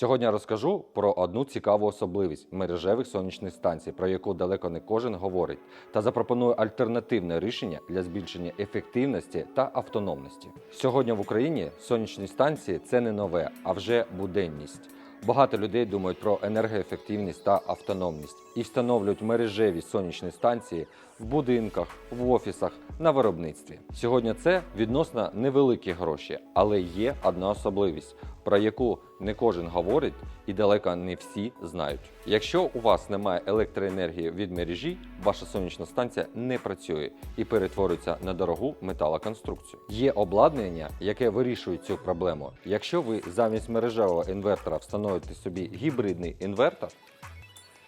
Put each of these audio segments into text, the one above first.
Сьогодні я розкажу про одну цікаву особливість мережевих сонячних станцій, про яку далеко не кожен говорить, та запропоную альтернативне рішення для збільшення ефективності та автономності. Сьогодні в Україні сонячні станції це не нове, а вже буденність. Багато людей думають про енергоефективність та автономність і встановлюють мережеві сонячні станції в будинках, в офісах, на виробництві. Сьогодні це відносно невеликі гроші, але є одна особливість, про яку не кожен говорить і далеко не всі знають. Якщо у вас немає електроенергії від мережі, ваша сонячна станція не працює і перетворюється на дорогу металоконструкцію. Є обладнання, яке вирішує цю проблему. Якщо ви замість мережевого інвертора встановите собі гібридний інвертор,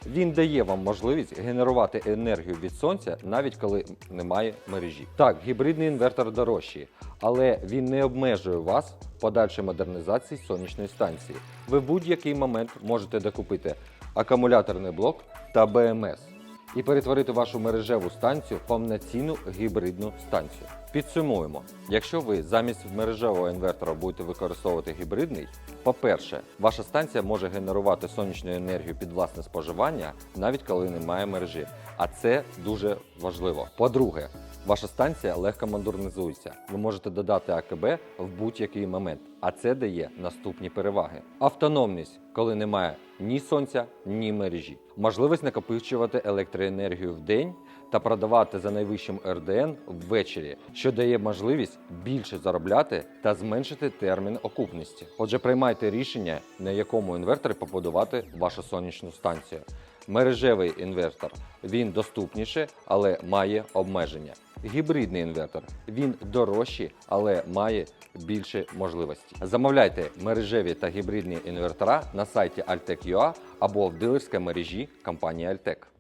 він дає вам можливість генерувати енергію від сонця, навіть коли немає мережі. Так, гібридний інвертор дорожчий, але він не обмежує вас в подальшій модернізації сонячної станції. Ви в будь-який момент можете докупити акумуляторний блок та БМС і перетворити вашу мережеву станцію в повноцінну гібридну станцію. Підсумуємо: якщо ви замість мережевого інвертора будете використовувати гібридний, по-перше, ваша станція може генерувати сонячну енергію під власне споживання, навіть коли немає мережі. А це дуже важливо. По-друге, ваша станція легко модернізується. Ви можете додати АКБ в будь-який момент, а це дає наступні переваги: автономність, коли немає ні сонця, ні мережі, можливість накопичувати електроенергію в день та продавати за найвищим РДН ввечері, що дає можливість більше заробляти та зменшити термін окупності. Отже, приймайте рішення, на якому інверторі побудувати вашу сонячну станцію. Мережевий інвертор він доступніше, але має обмеження. Гібридний інвертор він дорожчий, але має більше можливості. Замовляйте мережеві та гібридні інвертора на сайті Altec.ua або в дилерській мережі компанії Altec.